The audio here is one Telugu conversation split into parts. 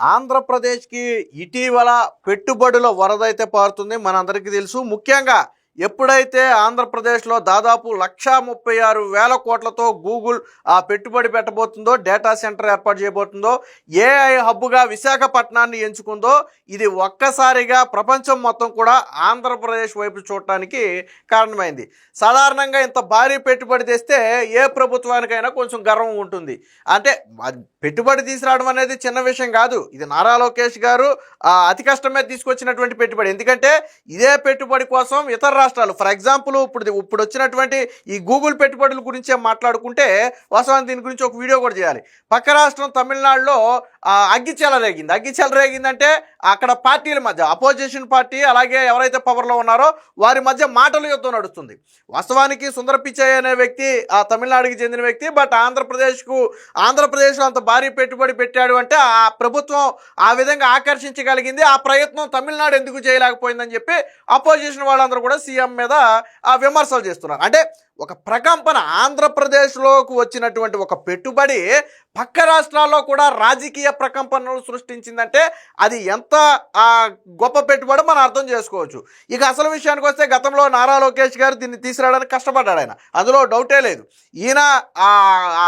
ఆంధ్రప్రదేశ్కి ఇటీవల పెట్టుబడుల వరద అయితే పారుతుంది. మనందరికీ తెలుసు. ముఖ్యంగా ఎప్పుడైతే ఆంధ్రప్రదేశ్లో దాదాపు లక్షా ముప్పై ఆరు వేల కోట్లతో గూగుల్ ఆ పెట్టుబడి పెట్టబోతుందో డేటా సెంటర్ ఏర్పాటు చేయబోతుందో ఏఐ హబ్బుగా విశాఖపట్నాన్ని ఎంచుకుందో ఇది ఒక్కసారిగా ప్రపంచం మొత్తం కూడా ఆంధ్రప్రదేశ్ వైపు చూడటానికి కారణమైంది. సాధారణంగా ఇంత భారీ పెట్టుబడి తెస్తే ఏ ప్రభుత్వానికైనా కొంచెం గర్వం ఉంటుంది. అంటే పెట్టుబడి తీసుకురావడం అనేది చిన్న విషయం కాదు. ఇది నారా లోకేష్ గారు అతి కష్టమే తీసుకొచ్చినటువంటి పెట్టుబడి. ఎందుకంటే ఇదే పెట్టుబడి కోసం ఇతర రాష్ట్రాలు. ఫర్ ఎగ్జాంపుల్ ఇప్పుడు ఇప్పుడు వచ్చినటువంటి ఈ గూగుల్ పెట్టుబడుల గురించే మాట్లాడుకుంటే వాస్తవానికి దీని గురించి ఒక వీడియో కూడా చేయాలి. పక్క రాష్ట్రం తమిళనాడులో అగ్గిచెల రేగింది. అగ్గిచెల రేగిందంటే అక్కడ పార్టీల మధ్య అపోజిషన్ పార్టీ అలాగే ఎవరైతే పవర్లో ఉన్నారో వారి మధ్య మాటల యుద్ధం నడుస్తుంది. వాస్తవానికి సుందర పిచ్చయ్య అనే వ్యక్తి ఆ తమిళనాడుకి చెందిన వ్యక్తి బట్ ఆంధ్రప్రదేశ్కు ఆంధ్రప్రదేశ్లో అంత భారీ పెట్టుబడి పెట్టాడు అంటే ఆ ప్రభుత్వం ఆ విధంగా ఆకర్షించగలిగింది. ఆ ప్రయత్నం తమిళనాడు ఎందుకు చేయలేకపోయిందని చెప్పి అపోజిషన్ వాళ్ళందరూ కూడా సీఎం మీద ఆ విమర్శలు చేస్తున్నారు. అంటే ఒక ప్రకంపన ఆంధ్రప్రదేశ్లోకి వచ్చినటువంటి ఒక పెట్టుబడి పక్క రాష్ట్రాల్లో కూడా రాజకీయ ప్రకంపనలు సృష్టించిందంటే అది ఎంత గొప్ప పెట్టుబడి మనం అర్థం చేసుకోవచ్చు. ఇక అసలు విషయానికి వస్తే గతంలో నారా లోకేష్ గారు దీన్ని తీసుకురావడానికి కష్టపడ్డాడు ఆయన. అందులో డౌటే లేదు. ఈయన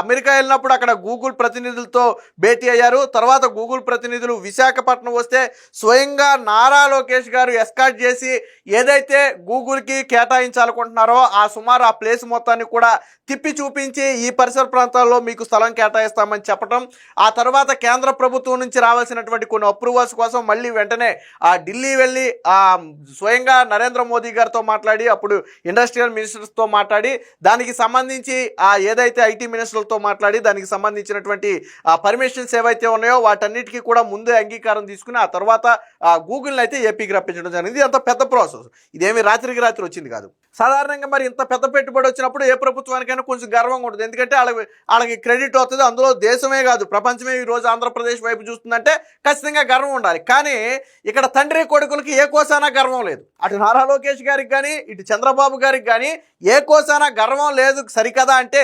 అమెరికా వెళ్ళినప్పుడు అక్కడ గూగుల్ ప్రతినిధులతో భేటీ అయ్యారు. తర్వాత గూగుల్ ప్రతినిధులు విశాఖపట్నం వస్తే స్వయంగా నారా లోకేష్ గారు ఎస్కాట్ చేసి ఏదైతే గూగుల్కి కేటాయించాలనుకుంటున్నారో ఆ సుమారు ఆ ప్లేస్ మొత్తాన్ని కూడా తిప్పి చూపించి ఈ పరిసర ప్రాంతాల్లో మీకు స్థలం చేస్తామని చెప్పడం ఆ తర్వాత కేంద్ర ప్రభుత్వం నుంచి రావాల్సినటువంటి కొన్ని అప్రూవల్స్ కోసం మళ్ళీ వెంటనే ఆ ఢిల్లీ వెళ్ళి ఆ స్వయంగా నరేంద్ర మోదీ గారితో మాట్లాడి అప్పుడు ఇండస్ట్రియల్ మినిస్టర్స్తో మాట్లాడి దానికి సంబంధించి ఆ ఏదైతే ఐటీ మినిస్టర్లతో మాట్లాడి దానికి సంబంధించినటువంటి ఆ పర్మిషన్స్ ఏవైతే ఉన్నాయో వాటన్నిటికీ కూడా ముందే అంగీకారం తీసుకుని ఆ తర్వాత ఆ గూగుల్ని అయితే ఏపీకి రప్పించడం జరిగింది. అంత పెద్ద ప్రాసెస్ ఇదేమి రాత్రికి రాత్రి వచ్చింది కాదు. సాధారణంగా మరి ఇంత పెద్ద పెట్టుబడి వచ్చినప్పుడు ఏ ప్రభుత్వానికైనా కొంచెం గర్వంగా ఉంటుంది. ఎందుకంటే వాళ్ళకి వాళ్ళకి క్రెడిట్ వస్తుంది అందులో దేశమే కాదు ప్రపంచమే ఈ రోజు ఆంధ్రప్రదేశ్ వైపు చూస్తుందంటే ఖచ్చితంగా గర్వం ఉండాలి. కానీ ఇక్కడ తండ్రి కొడుకులకి ఏ కోసానా గర్వం లేదు. అటు నారా లోకేష్ గారికి కానీ ఇటు చంద్రబాబు గారికి కానీ ఏ కోసానా గర్వం లేదు సరికదా అంటే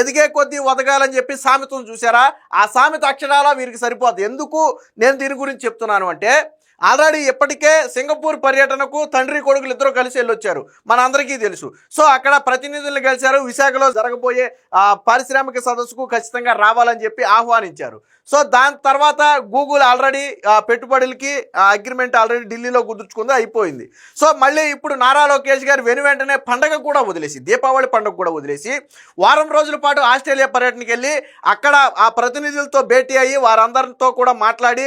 ఎదిగే కొద్దీ వదగాలని చెప్పి సామెతను చూసారా ఆ సామెత అక్షరాల వీరికి సరిపోదు ఎందుకు నేను దీని గురించి చెప్తున్నాను అంటే ఆల్రెడీ ఇప్పటికే సింగపూర్ పర్యటనకు తండ్రి కొడుకులు ఇద్దరు కలిసి వెళ్ళొచ్చారు. మన అందరికీ తెలుసు. సో అక్కడ ప్రతినిధులు కలిశారు. విశాఖలో జరగబోయే పారిశ్రామిక సదస్సుకు ఖచ్చితంగా రావాలని చెప్పి ఆహ్వానించారు. సో దాని తర్వాత గూగుల్ ఆల్రెడీ పెట్టుబడులకి అగ్రిమెంట్ ఆల్రెడీ ఢిల్లీలో కుదుర్చుకుంది అయిపోయింది. సో మళ్ళీ ఇప్పుడు నారా లోకేష్ గారు వెను వెంటనే పండగ కూడా వదిలేసి దీపావళి పండుగ కూడా వదిలేసి వారం రోజుల పాటు ఆస్ట్రేలియా పర్యటనకి వెళ్ళి అక్కడ ఆ ప్రతినిధులతో భేటీ అయ్యి వారందరితో కూడా మాట్లాడి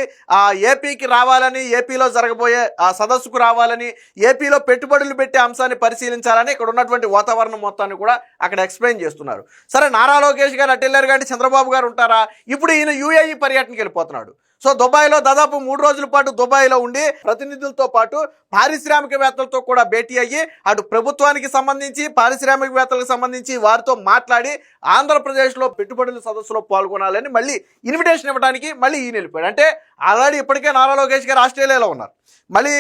ఏపీకి రావాలని ఏపీలో జరగబోయే ఆ సదస్సుకు రావాలని ఏపీలో పెట్టుబడులు పెట్టే అంశాన్ని పరిశీలించాలని ఇక్కడ ఉన్నటువంటి వాతావరణం మొత్తాన్ని కూడా అక్కడ ఎక్స్ప్లెయిన్ చేస్తున్నారు. సరే నారా లోకేష్ గారు అటు వెళ్ళారు కానీ చంద్రబాబు గారు ఉంటారా? ఇప్పుడు ఈయన యూఏఈ పర్యటనకి వెళ్ళిపోతున్నాడు. సో దుబాయ్లో దాదాపు మూడు రోజుల పాటు దుబాయ్లో ఉండి ప్రతినిధులతో పాటు పారిశ్రామికవేత్తలతో కూడా భేటీ అయ్యి అటు ప్రభుత్వానికి సంబంధించి పారిశ్రామికవేత్తలకు సంబంధించి వారితో మాట్లాడి ఆంధ్రప్రదేశ్లో పెట్టుబడుల సదస్సులో పాల్గొనాలని మళ్ళీ ఇన్విటేషన్ ఇవ్వడానికి మళ్ళీ ఈయన వెళ్ళిపోయాడు. అంటే ఆల్రెడీ ఇప్పటికే నారా లోకేష్ గారు ఆస్ట్రేలియాలో ఉన్నారు. మళ్ళీ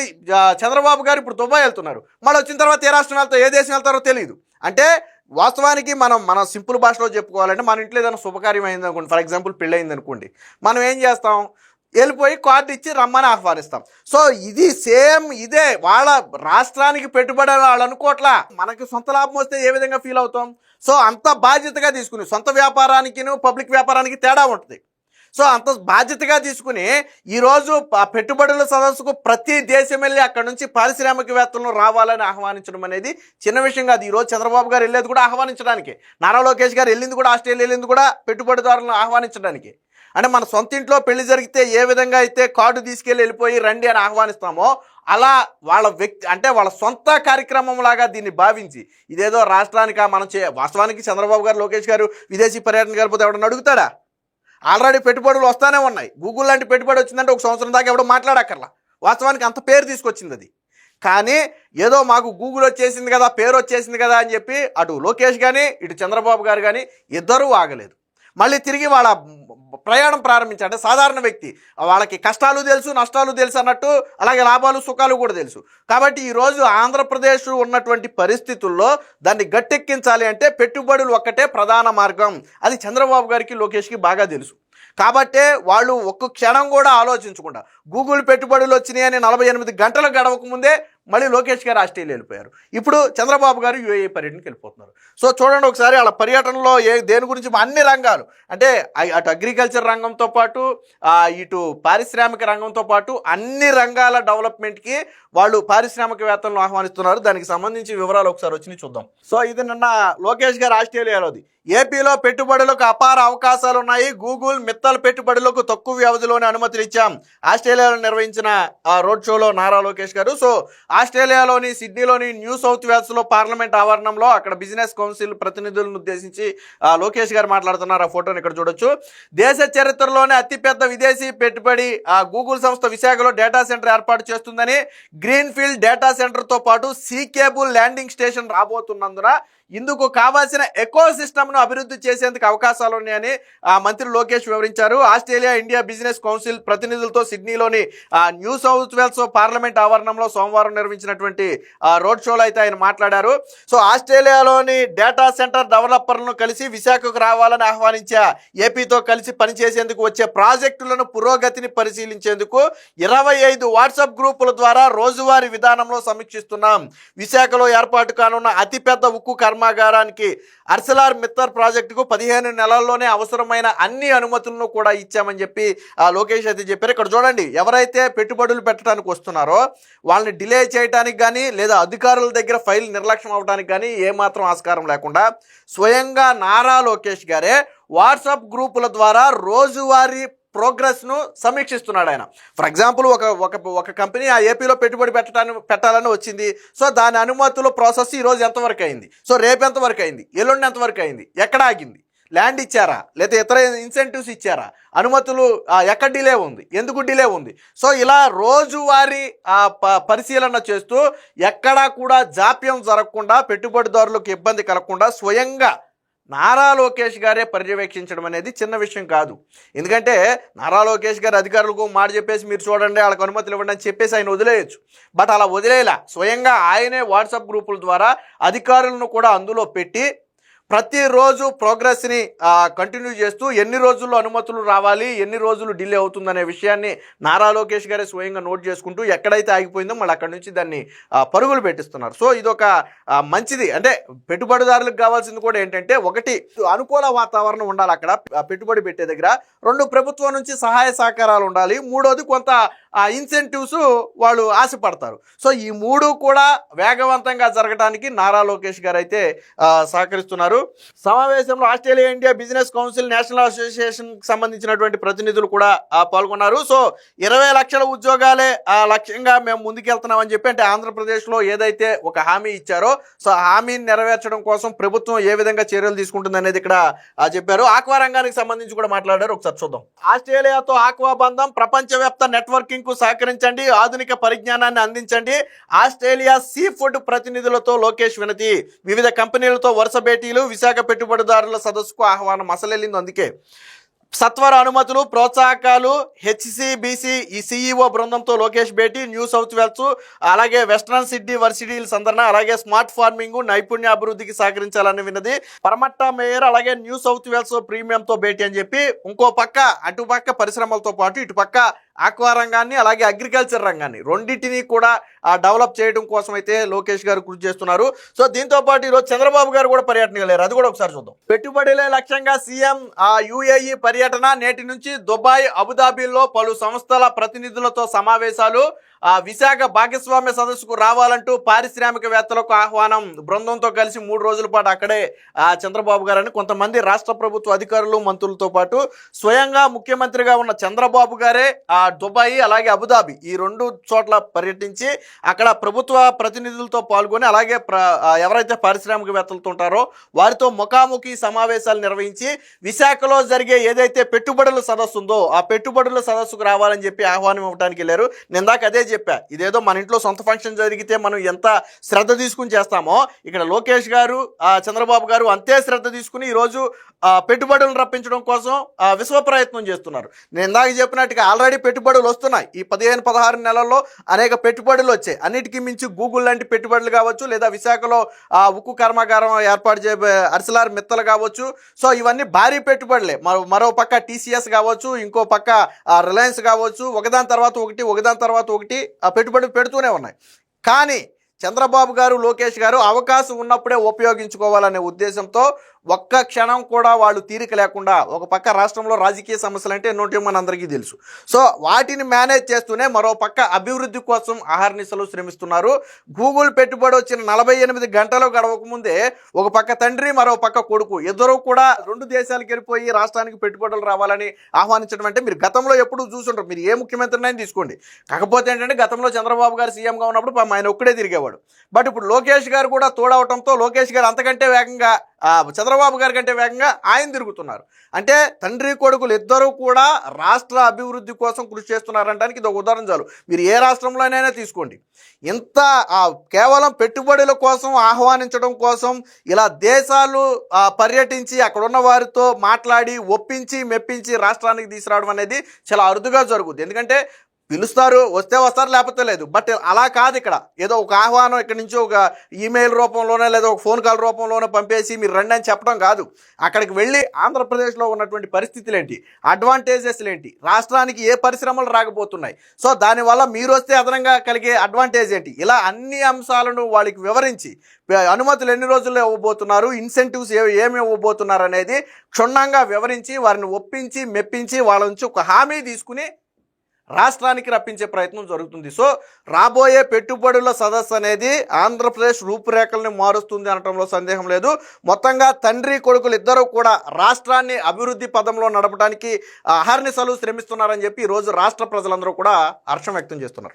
చంద్రబాబు గారు ఇప్పుడు దుబాయ్ వెళ్తున్నారు. మళ్ళీ వచ్చిన తర్వాత ఏ రాష్ట్రం వెళ్తారో ఏ దేశం వెళ్తారో తెలియదు అంటే వాస్తవానికి మనం మన సింపుల్ భాషలో చెప్పుకోవాలంటే మన ఇంట్లో ఏదైనా శుభకార్యం అయింది అనుకోండి ఫర్ ఎగ్జాంపుల్ పెళ్ళి అయింది అనుకోండి మనం ఏం చేస్తాం? వెళ్ళిపోయి కార్డు ఇచ్చి రమ్మని ఆహ్వానిస్తాం. సో ఇది సేమ్ ఇదే. వాళ్ళ రాష్ట్రానికి పెట్టుబడి వాళ్ళు అనుకోవట్లా మనకి సొంత లాభం వస్తే ఏ విధంగా ఫీల్ అవుతాం? సో అంత బాధ్యతగా తీసుకుని సొంత వ్యాపారానికి పబ్లిక్ వ్యాపారానికి తేడా ఉంటుంది. సో అంత బాధ్యతగా తీసుకుని ఈరోజు పెట్టుబడుల సదస్సుకు ప్రతి దేశం వెళ్ళి అక్కడ నుంచి పారిశ్రామికవేత్తలను రావాలని ఆహ్వానించడం అనేది చిన్న విషయం కాదు. ఈరోజు చంద్రబాబు గారు వెళ్ళేది కూడా ఆహ్వానించడానికి. నారా లోకేష్ గారు వెళ్ళింది కూడా ఆస్ట్రేలియా వెళ్ళింది కూడా పెట్టుబడిదారులను ఆహ్వానించడానికి. అంటే మన సొంత ఇంట్లో పెళ్ళి జరిగితే ఏ విధంగా అయితే కార్డు తీసుకెళ్ళి వెళ్ళిపోయి రండి అని ఆహ్వానిస్తామో అలా వాళ్ళ వ్యక్తి అంటే వాళ్ళ సొంత కార్యక్రమం లాగా దీన్ని భావించి ఇదేదో రాష్ట్రానికి మనం చే వాస్తవానికి చంద్రబాబు గారు లోకేష్ గారు విదేశీ పర్యటన గడిపోతే ఎవడన్నా అడుగుతాడా? ఆల్రెడీ పెట్టుబడులు వస్తానే ఉన్నాయి. గూగుల్ లాంటి పెట్టుబడి వచ్చిందంటే ఒక సంవత్సరం దాకా ఎవడో మాట్లాడక్కర్లా. వాస్తవానికి అంత పేరు తీసుకొచ్చింది అది. కానీ ఏదో మాకు గూగుల్ వచ్చేసింది కదా పేరు వచ్చేసింది కదా అని చెప్పి అటు లోకేష్ కానీ ఇటు చంద్రబాబు గారు కానీ ఇద్దరూ ఆగలేదు. మళ్ళీ తిరిగి వాళ్ళ ప్రయాణం ప్రారంభించాడు. సాధారణ వ్యక్తి. వాళ్ళకి కష్టాలు తెలుసు నష్టాలు తెలుసు అన్నట్టు అలాగే లాభాలు సుఖాలు కూడా తెలుసు. కాబట్టి ఈరోజు ఆంధ్రప్రదేశ్ ఉన్నటువంటి పరిస్థితుల్లో దాన్ని గట్టెక్కించాలి అంటే పెట్టుబడులు ఒక్కటే ప్రధాన మార్గం. అది చంద్రబాబు గారికి లోకేష్కి బాగా తెలుసు. కాబట్టే వాళ్ళు ఒక్క క్షణం కూడా ఆలోచించకుండా గూగుల్ పెట్టుబడులు వచ్చినాయి అని నలభై ఎనిమిది గంటలు గడవక ముందే మళ్ళీ లోకేష్ గారు ఆస్ట్రేలియా వెళ్ళిపోయారు. ఇప్పుడు చంద్రబాబు గారు యూఏఈ పర్యటనకి వెళ్ళిపోతున్నారు. సో చూడండి ఒకసారి వాళ్ళ పర్యటనలో ఏ దేని గురించి అన్ని రంగాలు. అంటే అటు అగ్రికల్చర్ రంగంతో పాటు ఇటు పారిశ్రామిక రంగంతో పాటు అన్ని రంగాల డెవలప్మెంట్కి వాళ్ళు పారిశ్రామికవేత్తలను ఆహ్వానిస్తున్నారు. దానికి సంబంధించి వివరాలు ఒకసారి వచ్చి చూద్దాం. సో ఇది నిన్న లోకేష్ గారు ఆస్ట్రేలియాలోది. ఏపీలో పెట్టుబడులకు అపార అవకాశాలు ఉన్నాయి గూగుల్ మిత్తల్ పెట్టుబడులకు తక్కువ వ్యవధిలోనే అనుమతులు ఇచ్చాం. ఆస్ట్రేలియాలో నిర్వహించిన రోడ్ షోలో నారా లోకేష్ గారు. సో ఆస్ట్రేలియాలోని సిడ్నీలోని న్యూ సౌత్ వేల్స్లో పార్లమెంట్ ఆవరణంలో అక్కడ బిజినెస్ కౌన్సిల్ ప్రతినిధులను ఉద్దేశించి లోకేష్ గారు మాట్లాడుతున్నారు. ఆ ఫోటోని ఇక్కడ చూడొచ్చు. దేశ చరిత్రలోనే అతిపెద్ద విదేశీ పెట్టుబడి ఆ గూగుల్ సంస్థ విశాఖలో డేటా సెంటర్ ఏర్పాటు చేస్తుందని గ్రీన్ఫీల్డ్ డేటా సెంటర్తో పాటు సీ కేబుల్ ల్యాండింగ్ స్టేషన్ రాబోతున్నందున ఇందుకు కావాల్సిన ఎకో సిస్టమ్ను అభివృద్ధి చేసేందుకు అవకాశాలు ఉన్నాయని ఆ మంత్రి లోకేష్ వివరించారు. ఆస్ట్రేలియా ఇండియా బిజినెస్ కౌన్సిల్ ప్రతినిధులతో సిడ్నీలోని న్యూ సౌత్ వేల్స్ పార్లమెంట్ ఆవరణంలో సోమవారం నిర్వహించినటువంటి రోడ్ షోలో అయితే ఆయన మాట్లాడారు. సో ఆస్ట్రేలియాలోని డేటా సెంటర్ డెవలపర్లను కలిసి విశాఖకు రావాలని ఆహ్వానించా ఏపీతో కలిసి పనిచేసేందుకు వచ్చే ప్రాజెక్టులను పురోగతిని పరిశీలించేందుకు ఇరవై ఐదు వాట్సాప్ గ్రూపుల ద్వారా రోజువారీ విధానంలో సమీక్షిస్తున్నాం. విశాఖలో ఏర్పాటు కానున్న అతిపెద్ద ఉక్కు కర్మాగారానికి అర్సలార్ మిత్తర్ ప్రాజెక్టుకు పదిహేను నెలల్లోనే అవసరమైన అన్ని అనుమతులను కూడా ఇచ్చామని చెప్పి ఆ లోకేష్ అయితే చెప్పారు. ఇక్కడ చూడండి ఎవరైతే పెట్టుబడులు పెట్టడానికి వస్తున్నారో వాళ్ళని డిలే చేయడానికి కానీ లేదా అధికారుల దగ్గర ఫైల్ నిర్లక్ష్యం అవడానికి కానీ ఏమాత్రం ఆస్కారం లేకుండా స్వయంగా నారా లోకేష్ గారే వాట్సాప్ గ్రూపుల ద్వారా రోజువారీ ప్రోగ్రెస్ను సమీక్షిస్తున్నాడు ఆయన. ఫర్ ఎగ్జాంపుల్ ఒక ఒక ఒక కంపెనీ ఆ ఏపీలో పెట్టుబడి పెట్టడానికి పెట్టాలని వచ్చింది. సో దాని అనుమతుల ప్రాసెస్ ఈరోజు ఎంతవరకు అయింది? సో రేపు ఎంతవరకు అయింది? ఎల్లుండి ఎంతవరకు అయింది? ఎక్కడ ఆగింది? ల్యాండ్ ఇచ్చారా? లేదా ఇతర ఇన్సెంటివ్స్ ఇచ్చారా? అనుమతులు ఎక్కడ డిలే ఉంది? ఎందుకు డిలే ఉంది? సో ఇలా రోజువారీ ఆ, ప- పరిశీలన చేస్తూ ఎక్కడా కూడా జాప్యం జరగకుండా పెట్టుబడిదారులకు ఇబ్బంది కలగకుండా స్వయంగా నారా లోకేష్ గారే పర్యవేక్షించడం అనేది చిన్న విషయం కాదు. ఎందుకంటే నారా లోకేష్ గారు అధికారులకు మాట చెప్పేసి మీరు చూడండి వాళ్ళకి అనుమతులు ఇవ్వండి అని చెప్పేసి ఆయన వదిలేయచ్చు. బట్ అలా వదిలేలా స్వయంగా ఆయనే వాట్సాప్ గ్రూపుల ద్వారా అధికారులను కూడా అందులో పెట్టి ప్రతిరోజు ప్రోగ్రెస్ని కంటిన్యూ చేస్తూ ఎన్ని రోజుల్లో అనుమతులు రావాలి ఎన్ని రోజులు డిలే అవుతుందనే విషయాన్ని నారా లోకేష్ గారే స్వయంగా నోట్ చేసుకుంటూ ఎక్కడైతే ఆగిపోయిందో మళ్ళీ అక్కడి నుంచి దాన్ని పరుగులు పెట్టిస్తున్నారు. సో ఇదొక మంచిది. అంటే పెట్టుబడిదారులకు కావాల్సింది కూడా ఏంటంటే ఒకటి అనుకూల వాతావరణం ఉండాలి అక్కడ పెట్టుబడి పెట్టే దగ్గర. రెండు ప్రభుత్వం నుంచి సహాయ సహకారాలు ఉండాలి. మూడోది కొంత ఇన్సెంటివ్స్ వాళ్ళు ఆశపడతారు. సో ఈ మూడు కూడా వేగవంతంగా జరగడానికి నారా లోకేష్ గారు అయితే సహకరిస్తున్నారు. సమావేశంలో Australia India business council national association సంబంధించినటువంటి ప్రతినిధులు కూడా పాల్గొన్నారు. సో ఇరవై లక్షల ఉద్యోగాలే ఆ, లక్ష్యంగా మేము ముందుకెళ్తున్నామని చెప్పి అంటే ఆంధ్రప్రదేశ్లో ఏదైతే ఒక హామీ ఇచ్చారో సో హామీని నెరవేర్చడం కోసం ప్రభుత్వం ఏ విధంగా చర్యలు తీసుకుంటుంది అనేది ఇక్కడ చెప్పారు. ఆక్వా రంగానికి సంబంధించి కూడా మాట్లాడారు. ఒకసారి చూద్దాం. ఆస్ట్రేలియాతో ఆక్వా బంధం ప్రపంచవ్యాప్త నెట్వర్కింగ్ కు సహకరించండి ఆధునిక పరిజ్ఞానాన్ని అందించండి. ఆస్ట్రేలియా సీ ఫుడ్ ప్రతినిధులతో లోకేష్ వినతి. వివిధ కంపెనీలతో వరుస భేటీలు విశాఖ పెట్టుబడిదారుల సదస్సుకు ఆహ్వానం అసలెళ్ళింది అందుకే. సత్వర అనుమతులు ప్రోత్సాహకాలు హెచ్సిబిసి ఈ సిఇఓ బృందంతో లోకేష్ భేటీ న్యూ సౌత్ వేల్స్ అలాగే వెస్ట్రన్ సిడ్నీ వర్సిటీల సందర్శన అలాగే స్మార్ట్ ఫార్మింగ్ నైపుణ్య అభివృద్ధికి సహకరించాలని విన్నది. పరమట్ట మేయర్ అలాగే న్యూ సౌత్ వేల్స్ ప్రీమియంతో భేటీ అని చెప్పి ఇంకో పక్క అటుపక్క పరిశ్రమలతో పాటు ఇటుపక్క ఆక్వా రంగాన్ని అలాగే అగ్రికల్చర్ రంగాన్ని రెండింటిని కూడా డెవలప్ చేయడం కోసం అయితే లోకేష్ గారు కృషి చేస్తున్నారు. సో దీంతో పాటు ఈరోజు చంద్రబాబు గారు కూడా పర్యటన వెళ్ళారు. అది కూడా ఒకసారి చూద్దాం. పెట్టుబడులే లక్ష్యంగా సీఎం ఆ యుఏఈ పర్యటన నేటి నుంచి దుబాయ్ అబుదాబీల్లో పలు సంస్థల ప్రతినిధులతో సమావేశాలు. విశాఖ భాగస్వామ్య సదస్సుకు రావాలంటూ పారిశ్రామికవేత్తలకు ఆహ్వానం. బృందంతో కలిసి మూడు రోజుల పాటు అక్కడే చంద్రబాబు గారని కొంతమంది రాష్ట్ర ప్రభుత్వ అధికారులు మంత్రులతో పాటు స్వయంగా ముఖ్యమంత్రిగా ఉన్న చంద్రబాబు గారే ఆ దుబాయ్ అలాగే అబుదాబి ఈ రెండు చోట్ల పర్యటించి అక్కడ ప్రభుత్వ ప్రతినిధులతో పాల్గొని అలాగే ఎవరైతే పారిశ్రామికవేత్తలతో ఉంటారో వారితో ముఖాముఖి సమావేశాలు నిర్వహించి విశాఖలో జరిగే ఏదైతే పెట్టుబడుల సదస్సు ఉందో ఆ పెట్టుబడుల సదస్సుకు రావాలని చెప్పి ఆహ్వానం ఇవ్వడానికి వెళ్ళారు. నిందాక అదే చెప్పా. ఇదేదో మన ఇంట్లో సొంత ఫంక్షన్ జరిగితే మనం ఎంత శ్రద్ధ తీసుకుని చేస్తామో ఇక్కడ లోకేష్ గారు చంద్రబాబు గారు అంతే శ్రద్ధ తీసుకుని ఈరోజు పెట్టుబడులు పెట్టుబడులను రప్పించడం కోసం విశ్వ ప్రయత్నం చేస్తున్నారు. నేను ఇందాక చెప్పినట్టుగా ఆల్రెడీ పెట్టుబడులు వస్తున్నాయి. ఈ పదిహేను పదహారు నెలల్లో అనేక పెట్టుబడులు వచ్చాయి. అన్నిటికీ మించి గూగుల్ లాంటి పెట్టుబడులు కావచ్చు లేదా విశాఖలో ఆ, ఉక్కు కర్మాగారం ఏర్పాటు చేయబోయే అర్సలార్ మిత్తలు కావచ్చు. సో ఇవన్నీ భారీ పెట్టుబడులే. మరో పక్క టీసీఎస్ కావచ్చు ఇంకో పక్క రిలయన్స్ కావచ్చు. ఒకదాని తర్వాత ఒకటి ఒకదాని తర్వాత ఒకటి. పెట్టుబడులు పెడుతూనే ఉన్నాయి. కానీ చంద్రబాబు గారు లోకేష్ గారు అవకాశం ఉన్నప్పుడే ఉపయోగించుకోవాలనే ఉద్దేశంతో ఒక్క క్షణం కూడా వాళ్ళు తీరిక లేకుండా ఒక పక్క రాష్ట్రంలో రాజకీయ సమస్యలు అంటే ఎన్నోటి మన అందరికీ తెలుసు. సో వాటిని మేనేజ్ చేస్తూనే మరో పక్క అభివృద్ధి కోసం ఆహార్నిశలు శ్రమిస్తున్నారు. గూగుల్ పెట్టుబడి వచ్చిన నలభై ఎనిమిది గంటలు గడవక ముందే ఒక పక్క తండ్రి మరో పక్క కొడుకు. ఇద్దరు కూడా రెండు దేశాలకు వెళ్ళిపోయి రాష్ట్రానికి పెట్టుబడులు రావాలని ఆహ్వానించడం అంటే మీరు గతంలో ఎప్పుడు చూసుంటారు. మీరు ఏ ముఖ్యమంత్రినైనా తీసుకోండి. కాకపోతే ఏంటంటే గతంలో చంద్రబాబు గారు సీఎంగా ఉన్నప్పుడు ఆయన ఒక్కడే తిరిగేవాడు. బట్ ఇప్పుడు లోకేష్ గారు కూడా తోడవటంతో లోకేష్ గారు అంతకంటే వేగంగా చంద్రబాబు గారి కంటే వేగంగా ఆయన తిరుగుతున్నారు. అంటే తండ్రి కొడుకులు ఇద్దరూ కూడా రాష్ట్ర అభివృద్ధి కోసం కృషి చేస్తున్నారంటానికి ఇది ఒక ఉదాహరణ చాలు. మీరు ఏ రాష్ట్రంలోనైనా తీసుకోండి. ఇంత కేవలం పెట్టుబడుల కోసం ఆహ్వానించడం కోసం ఇలా దేశాలు పర్యటించి అక్కడ ఉన్న వారితో మాట్లాడి ఒప్పించి మెప్పించి రాష్ట్రానికి తీసుకురావడం అనేది చాలా అరుదుగా జరుగుతుంది ఎందుకంటే పిలుస్తారు వస్తే వస్తారు లేకపోతే లేదు. బట్ అలా కాదు ఇక్కడ. ఏదో ఒక ఆహ్వానం ఇక్కడ నుంచి ఒక ఈమెయిల్ రూపంలోనే లేదా ఒక ఫోన్ కాల్ రూపంలోనే పంపేసి మీరు రండి అని చెప్పడం కాదు. అక్కడికి వెళ్ళి ఆంధ్రప్రదేశ్లో ఉన్నటువంటి పరిస్థితులు ఏంటి? అడ్వాంటేజెస్లు ఏంటి? రాష్ట్రానికి ఏ పరిశ్రమలు రాకపోతున్నాయి? సో దానివల్ల మీరు వస్తే అదనంగా కలిగే అడ్వాంటేజ్ ఏంటి? ఇలా అన్ని అంశాలను వాళ్ళకి వివరించి అనుమతులు ఎన్ని రోజుల్లో ఇవ్వబోతున్నారు? ఇన్సెంటివ్స్ ఏ ఏమి ఇవ్వబోతున్నారు అనేది క్షుణ్ణంగా వివరించి వారిని ఒప్పించి మెప్పించి వాళ్ళ నుంచి ఒక హామీ తీసుకుని రాష్ట్రానికి రప్పించే ప్రయత్నం జరుగుతుంది. సో రాబోయే పెట్టుబడుల సదస్సు అనేది ఆంధ్రప్రదేశ్ రూపురేఖల్ని మారుస్తుంది అనటంలో సందేహం లేదు. మొత్తంగా తండ్రి కొడుకులు ఇద్దరూ కూడా రాష్ట్రాన్ని అభివృద్ధి పదంలో నడపడానికి అహర్నిశలు శ్రమిస్తున్నారని చెప్పి ఈరోజు రాష్ట్ర ప్రజలందరూ కూడా హర్షం వ్యక్తం చేస్తున్నారు.